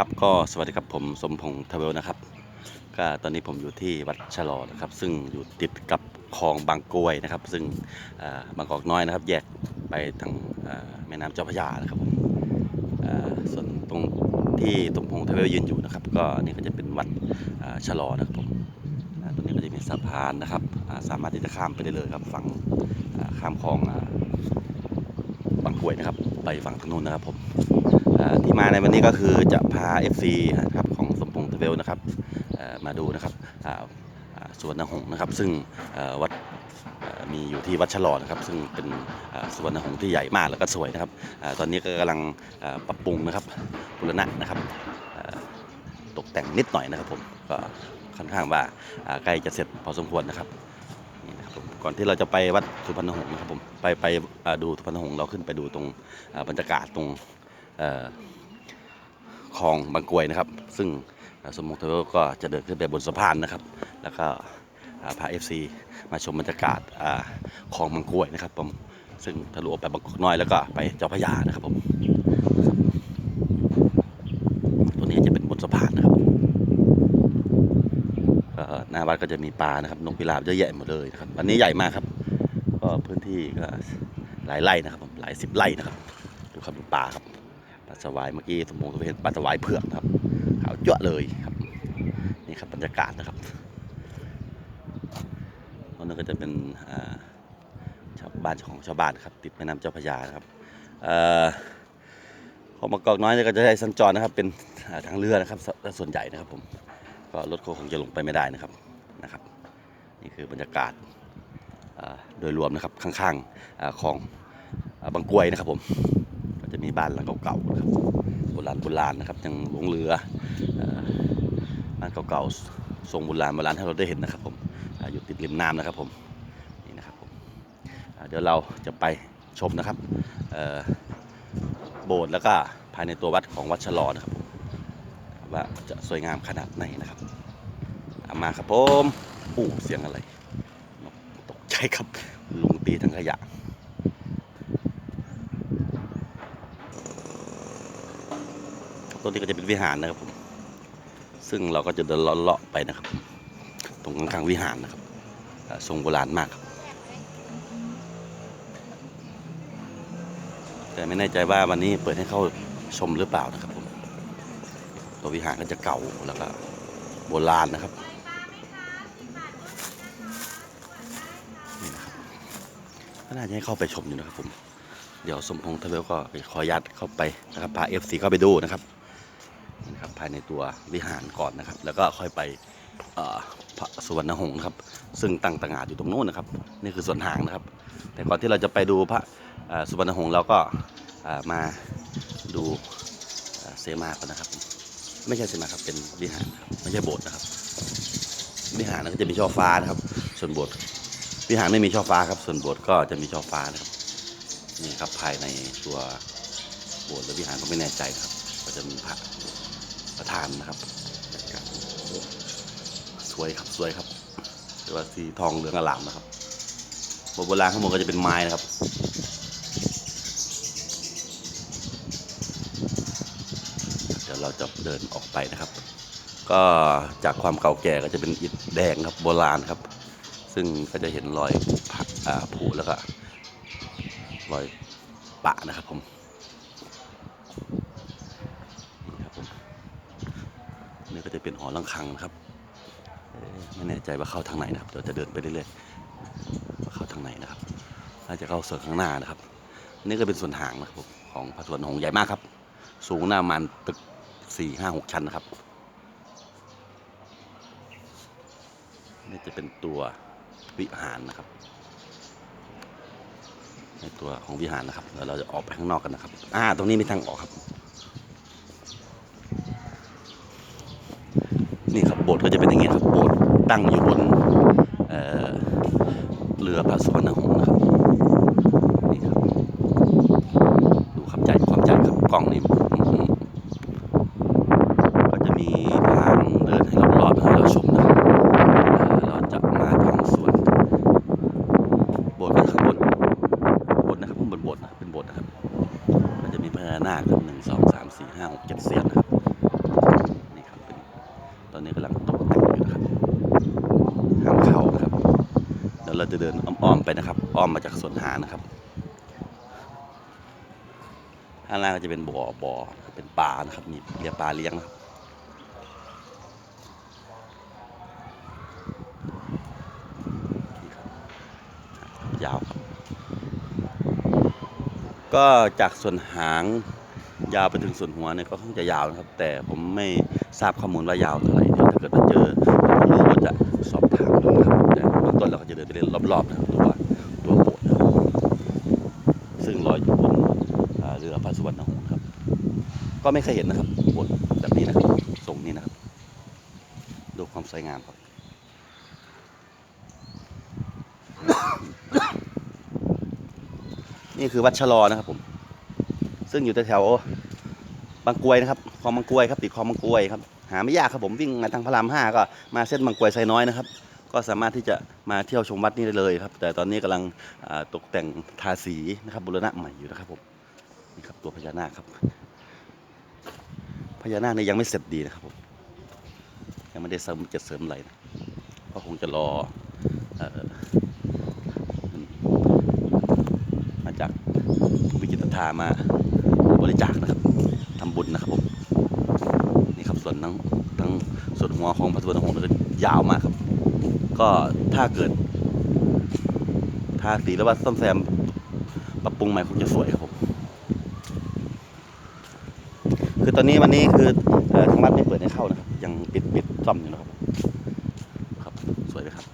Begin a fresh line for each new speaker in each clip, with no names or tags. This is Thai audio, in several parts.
ครับก็สวัสดีครับผมสมพงษ์ทเวลนะครับก็ตอนนี้ผมอยู่ที่วัดชะลอนะครับ ซึ่งอยู่ติดกับคลองบางกรวยนะครับ ซึ่งบางกอกน้อยนะครับ แยกไปทางแม่น้ำเจ้าพระยานะครับผมส่วนตรงที่สมพงษ์ทเวลยืนอยู่นะครับ ก็นี่ก็จะเป็นวัดอ่าชะลอนะครับผมตรงนี้ก็จะมีสะพานนะครับสามารถที่จะข้ามไปได้เลยครับฝั่งข้ามคลองบางกรวยนะครับ ไปฝั่งทางนู้นนะครับผม ที่มาในวันนี้ก็คือจะพา FC นะครับของสมพงษ์ทเวลนะครับมาดูนะครับสวนนหงนะครับ ซึ่งวัดมีอยู่ที่วัดฉลอนะครับ ซึ่งเป็นสวนนหงที่ใหญ่มากแล้วก็สวยนะครับตอนนี้ก็กำลังปรับปรุงนะครับบูรณะนะครับตกแต่งนิดหน่อยนะครับผมก็ค่อนข้างว่าใกล้จะเสร็จพอสมควรนะครับนี่นะครับผมก่อนที่เราจะไปวัดสุพรรณหงส์นะครับผมไปไปดูสุพรรณหงส์เราขึ้นไปดูตรงบรรยากาศตรง คลองบางกวยนะครับ ซึ่งสมมุติว่าก็จะเดินขึ้นไปบนสะพานนะครับ แล้วก็พาเอฟซีมาชมบรรยากาศคลองบางกวยนะครับผมซึ่งทะลุออกไปบางกอกน้อยแล้วก็ไปเจ้าพระยานะครับผมตัวนี้จะเป็นบนสะพานนะครับหน้าวัดก็จะมีปลานะครับนกพิราบเยอะแยะหมดเลยนะครับอันนี้ใหญ่มากครับก็พื้นที่ก็หลายไร่นะครับผมหลายสิบไร่นะครับดูครับดูปลาครับ ปลาสวายเมื่อกี้สมมติว่าเห็นปลาสวายเผือกนะครับขาวจั่วเลยครับ นี่ครับบรรยากาศนะครับตรงนั้นก็จะเป็นชาวบ้านของชาวบ้านครับ ติดแม่น้ำเจ้าพระยาครับเอ่อของมะกอกน้อยก็จะใช้สัญจรนะครับ เป็นทางเรือนะครับ ส่วนใหญ่นะครับผมก็รถก็คงจะลงไปไม่ได้นะครับนะครับ นี่คือบรรยากาศโดยรวมนะครับข้างๆของบางกรวยนะครับผม จะมีบ้านหลังเก่าๆนะครับโบราณโบราณนะครับยังหลงเหลือบ้านเก่าๆทรงโบราณโบราณให้เราได้เห็นนะครับผมอยู่ติดริมน้ำนะครับผมนี่นะครับผมเดี๋ยวเราจะไปชมนะครับโบสถ์แล้วก็ภายในตัววัดของวัดชะลอนะครับว่าจะสวยงามขนาดไหนนะครับมาครับผมอู้เสียงอะไร ตกใจครับลุงตีทั้งขยะ ตรงนี้ก็จะเป็นวิหารนะครับผมซึ่งเราก็จะเดินเลาะๆไปนะครับ ตรงข้างวิหารนะครับทรงโบราณมากครับแต่ไม่แน่ใจว่าวันนี้เปิดให้เข้าชมหรือเปล่านะครับผมตัววิหารก็จะเก่าแล้วก็โบราณนะครับนี่นะครับก็น่าจะให้เข้าไปชมอยู่นะครับผมเดี๋ยวสมพงษ์ทะเลก็ไปขออนุญาตเข้าไปนะครับพาเอฟซีเข้าไปดูนะครับ นะครับ ภายในตัววิหารก่อนนะครับ แล้วก็ค่อยไปพระสุวรรณหงส์ครับ ซึ่งตั้งตระหง่านอยู่ตรงโน้นนะครับ นี่คือส่วนหางนะครับ แต่ก่อนที่เราจะไปดูพระสุวรรณหงส์เราก็มาดูเสมาก่อนนะครับ ไม่ใช่เสมาครับเป็นวิหารครับไม่ใช่โบสถ์นะครับ วิหารนั้นก็จะมีช่อฟ้านะครับ ส่วนโบสถ์วิหารไม่มีช่อฟ้าครับ ส่วนโบสถ์ก็จะมีช่อฟ้านะครับนี่ครับภายในตัวโบสถ์หรือวิหารก็ไม่แน่ใจครับ ก็จะมีพระ ประธานนะครับ สวยครับสวยครับแต่ว่าสีทองเหลืองอลามนะครับโบสถ์โบราณข้างบนก็จะเป็นไม้นะครับเดี๋ยวเราจะเดินออกไปนะครับ ก็จากความเก่าแก่ก็จะเป็นอิฐแดงครับโบราณครับ ซึ่งก็จะเห็นรอยผุพักผุแล้วก็รอยปะนะครับผมนี่ครับผมนี่ ก็จะเป็นหอระฆังนะครับไม่แน่ใจว่าเข้าทางไหนนะครับเดี๋ยวจะเดินไปเรื่อยๆว่าเข้าทางไหนนะครับน่าจะเข้าส่วนข้างหน้านะครับนี่ก็เป็นส่วนหางนะครับของพระสวนหงใหญ่มากครับ สูงหน้ามันตึกสี่ห้าหกชั้นนะครับนี่จะเป็นตัววิหารนะครับ ในตัวของวิหารนะครับแล้วเราจะออกไปข้างนอกกันนะครับอ่าตรงนี้มีทางออกครับ นี่ครับโบสถ์ก็จะเป็นอย่างนี้ครับโบสถ์ตั้งอยู่บนเเรือพระสุวรรณหงษ์นะครับนี่ครับดูครับใจความใจครับกล้องนี่อื้อหือก็จะมีทางเดินให้รอบๆให้เราชมนะครับเอ่อเราจะมาทางสวน โบสถ์ก็ข้างบน บนนะครับข้างบนโบสถ์นะครับเป็นโบสถ์นะครับก็จะมีพญานาคครับหนึ่งสองสามสี่ห้าหกเจ็ดเสียนนะครับ เราจะเดินอ้อมๆไปนะครับ อ้อมมาจากสวนหานะครับข้างล่างก็จะเป็นบ่อบ่อเป็นปลานะครับมีเลี้ยงปลาเลี้ยงนะครับยาวครับก็จากส่วนหางยาวไปถึงส่วนหัวเนี่ยก็ค่อนข้างจะยาวนะครับ แต่ผมไม่ทราบข้อมูลว่ายาวเท่าไหร่เดี๋ยวถ้าเกิดว่าเจอ รู้ก็จะสอบถามดูนะครับแต่เบื้องต้นเราก็จะเดินไปเล่นรอบๆนะครับตัวตัวโบสถ์นะครับซึ่งลอยอยู่บนเรือพระสุวรรณหงส์ครับ ก็ไม่เคยเห็นนะครับโบสถ์แบบนี้นะครับทรงนี้นะครับ ดูความสวยงามครับนี่คือวัดชะลอนะครับผม ซึ่งอยู่แถวบางกรวยนะครับคลองบางกรวยครับติดคลองบางกรวยครับาไม่ยากครับผมวิ่งมาทางพระรามห้าก็มาเส้นบางกรวยไซน้อยนะครับ ก็สามารถที่จะมาเที่ยวชมวัดนี้ได้เลยครับ แต่ตอนนี้กำลังตกแต่งทาสีนะครับบูรณะใหม่อยู่นะครับผมนี่ครับตัวพญานาคครับพญานาคเนี่ยยังไม่เสร็จดีนะครับผมยังไม่ได้เสริมจ็ดเสริมอะไรนะก็คงจะรออมาจากผู้มีจิตรทธามาบริจาคนะครับทำบุญนะครับผม ทั้งทั้งส่วนหัวของพระสุวรรณหงส์ก็ยาวมากครับ ก็ถ้าเกิดทาสีแล้วว่าซ่อมแซมปรับปรุงใหม่คงจะสวยครับผมคือตอนนี้วันนี้คือทางวัดไม่เปิดให้เข้านะครับ ยังปิดปิดซ่อมอยู่นะครับครับ สวยไหมครับ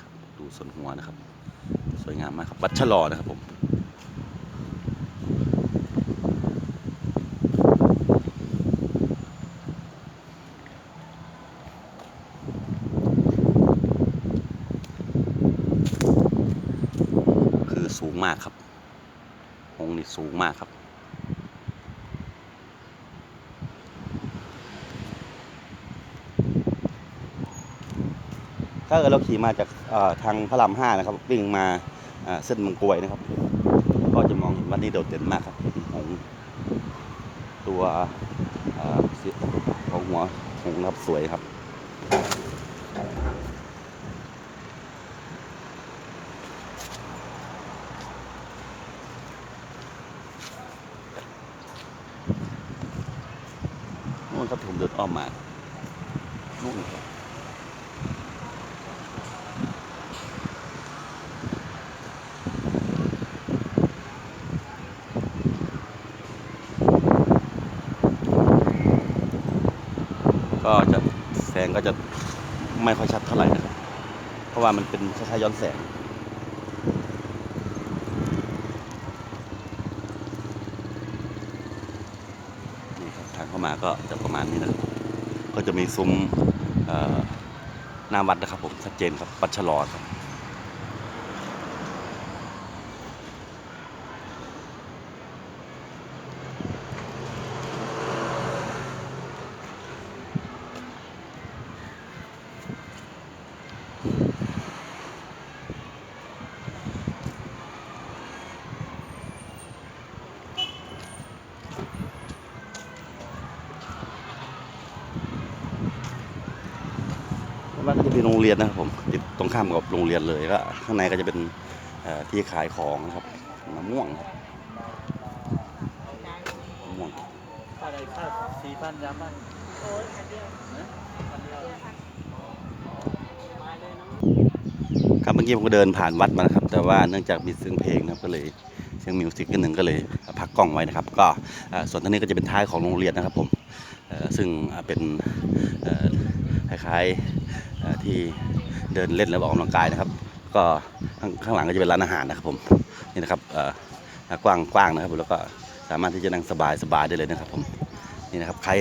ครับดูส่วนหัวนะครับ สวยงามมากครับวัดชะลอนะครับผม สูงมากครับองค์นี้สูงมากครับ ถ้าเกิดเราขี่มาจากทางพระรามห้านะครับ วิ่งมาาเส้นมังกรวยนะครับ ก็จะมองเห็นวัดนี้โดดเด่นมากครับหงตัวของหัวหงส์นะครับสวยครับ นู่นครับผมเดิน อ้อมมานู่นก็จะแสงก็จะไม่ค่อยชัดเท่าไหร่นะครับ เพราะว่ามันเป็นคล้ายๆย้อนแสงนี่ครับทางเข้ามาก็จะประมาณนี้นะครับ ก็จะมีซุ้มหน้าวัดนะครับผมชัดเจนครับปัดชะลอครับ ว่าก็จะเป็นโรงเรียนนะครับผมติดตรงข้ามกับโรงเรียนเลยก็ข้างในก็จะเป็นเอ่อที่ขายของนะครับมะม่วงครับมะม่วง
อะไรค่าสี่พันย้ำบ้าง
โอ้ยคันเดียว
พันเดียว
มาเลยน้อง
ครับเมื่อกี้ผมก็เดินผ่านวัดมานะครับ แต่ว่าเนื่องจากมีเสียงเพลงนะครับก็เลยเสียงมิวสิกนิดหนึ่งก็เลยพักกล้องไว้นะครับ ก็เอ่อส่วนทางนี้ก็จะเป็นท้ายของโรงเรียนนะครับผมเอ่อซึ่งอ่าเป็นเอ่อคล้ายๆเอ่อ ที่เดินเล่นแล้วออกกำลังกายนะครับ ก็ข้างข้างหลังก็จะเป็นร้านอาหารนะครับผมนี่นะครับกว้างกว้างนะครับแล้วก็สามารถที่จะนั่งสบายสบายได้เลยนะครับผมนี่นะครับใคร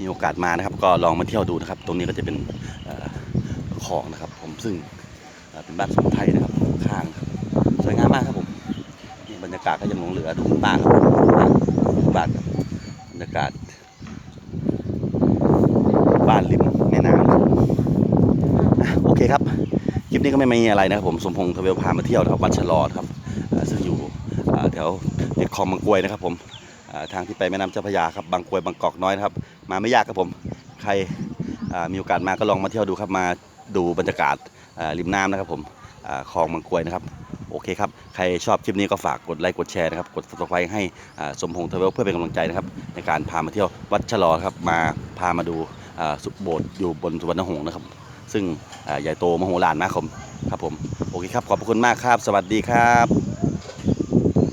มีโอกาสมานะครับ ก็ลองมาเที่ยวดูนะครับ ตรงนี้ก็จะเป็นเอ่องนะครับ ผมซึ่งเป็นบ้านสมุนไพรนะครับข้างครับสวยงามมากครับผมนี่บรรยากาศก็ยังหลงเหลือดูบ้านครับบ้านครับบรรยากาศบ้านริม ครับคลิปนี้ก็ไม่มีอะไรนะครับผมสมพงษ์ทเวลพามาเที่ยวแถววัดฉลอครับซึ่งอยู่แถวติดคลองบางกวยนะครับผมทางที่ไปแม่น้ำเจ้าพระยาครับบางกวยบางกอกน้อยนะครับ มาไม่ยากครับผมใครมีโอกาสมาก็ลองมาเที่ยวดูครับมาดูบรรยากาศริมน้ำนะครับผมคลองบางกวยนะครับโอเคครับ ใครชอบคลิปนี้ก็ฝากกดไลค์ กดแชร์นะครับ กดติดต่อไปให้สมพงษ์ทเวลเพื่อเป็นกำลังใจนะครับ ในการพามาเที่ยววัดฉลอครับ มาพามาดูสุโบสถ์อยู่บนสุวรรณหงษ์นะครับ ซึ่งใหญ่โตมโหฬารมากครับผม โอเคครับ ขอบคุณมากครับ สวัสดีครับ